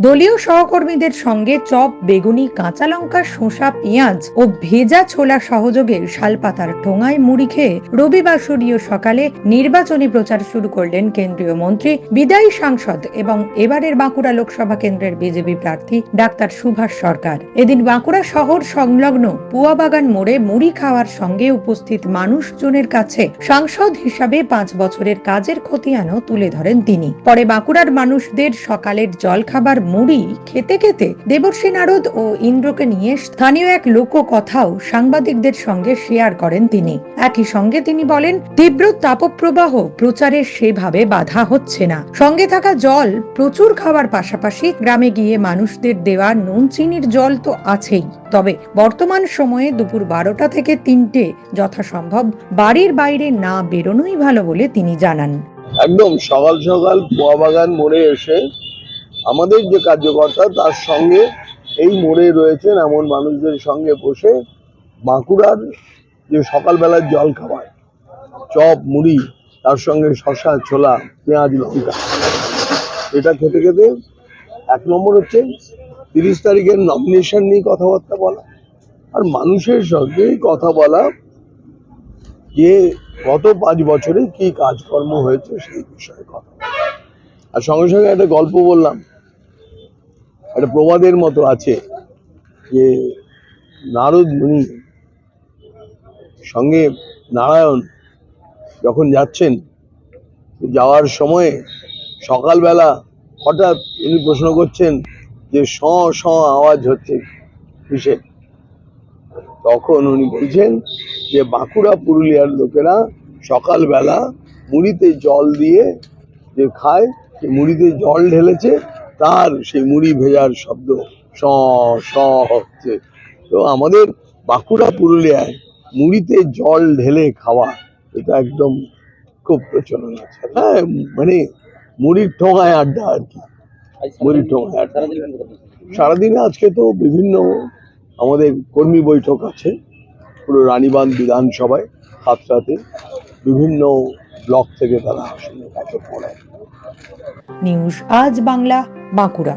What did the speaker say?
দলীয় সহকর্মীদের সঙ্গে চপ, বেগুনি, কাঁচা লঙ্কা, শসা, পেঁয়াজ ও ভেজা ছোলা সহযোগে শালপাতার ঠোঙায় মুড়ি খেয়ে রবিবাসরীয় সকালে নির্বাচনী প্রচার শুরু করলেন কেন্দ্রীয় মন্ত্রী, বিদায়ী সাংসদ এবং এবারের বাঁকুড়া লোকসভা কেন্দ্রের বিজেপি প্রার্থী ডাক্তার সুভাষ সরকার। এদিন বাঁকুড়া শহর সংলগ্ন পুয়াবাগান মোড়ে মুড়ি খাওয়ার সঙ্গে উপস্থিত মানুষজনের কাছে সাংসদ হিসাবে পাঁচ বছরের কাজের খতিয়ানও তুলে ধরেন তিনি। পরে বাঁকুড়ার মানুষদের সকালের জলখাবার মুড়ি খেতে খেতে দেবর্ষী নারদ ও ইন্দ্রকে নিয়ে স্থানীয় এক লোক কথাও সাংবাদিকদের সঙ্গে শেয়ার করেন তিনি। একই সঙ্গে তিনি বলেন, তীব্র তাপপ্রবাহ প্রচারে সেভাবে বাধা হচ্ছে না। সঙ্গে থাকা জল প্রচুর খাওয়ার পাশাপাশি গ্রামে গিয়ে মানুষদের দেওয়া নুন, চিনির জল তো আছেই। তবে বর্তমান সময়ে দুপুর বারোটা থেকে তিনটে যথাসম্ভব বাড়ির বাইরে না বেরোনোই ভালো বলে তিনি জানান। একদম সকাল সকাল পোয়া বাগান মোড়ে এসে আমাদের যে কার্যকর্তা তার সঙ্গে এই মোড়ে রয়েছেন এমন মানুষদের সঙ্গে বসে বাঁকুড়ার যে সকালবেলার জল খাবার, চপ, মুড়ি, তার সঙ্গে শশা ছোলা, পেঁয়াজ, লঙ্কা, এটা খেতে খেতে এক নম্বর হচ্ছে তিরিশ তারিখের নমিনেশন নিয়ে কথাবার্তা বলা আর মানুষের সঙ্গে কথা বলা যে গত পাঁচ বছরে কি কাজকর্ম হয়েছে সেই বিষয়ে কথা আর সঙ্গে সঙ্গে একটা গল্প বললাম একটা প্রবাদের মতো আছে যে নারদ মুনি সঙ্গে নারায়ণ যখন যাচ্ছেন যাওয়ার সময়ে সকালবেলা হঠাৎ উনি প্রশ্ন করছেন যে স স আওয়াজ হচ্ছে কিসে তখন উনি বলছেন যে বাঁকুড়া পুরুলিয়ার লোকেরা সকালবেলা মুড়িতে জল দিয়ে যে খায়, সে মুড়িতে জল ঢেলেছে তার সেই মুড়ি ভেজার শব্দ স স হচ্ছে। তো আমাদের বাঁকুড়া পুরুলিয়ায় মুড়িতে জল ঢেলে খাওয়া এটা একদম খুব প্রচলন আছে। হ্যাঁ মানে মুড়ির ঠোঙায় আড্ডা আর কি। মুড়ির ঠোঙায় আড্ডা। সারাদিনে আজকে তো বিভিন্ন আমাদের কর্মী বৈঠক আছে পুরো রানীবাঁধ বিধানসভায় সাতটাতে। বিভিন্ন ব্লক থেকে তারা আসলে তাকে পড়ে নিউজ আজ বাংলা বাঁকুড়া।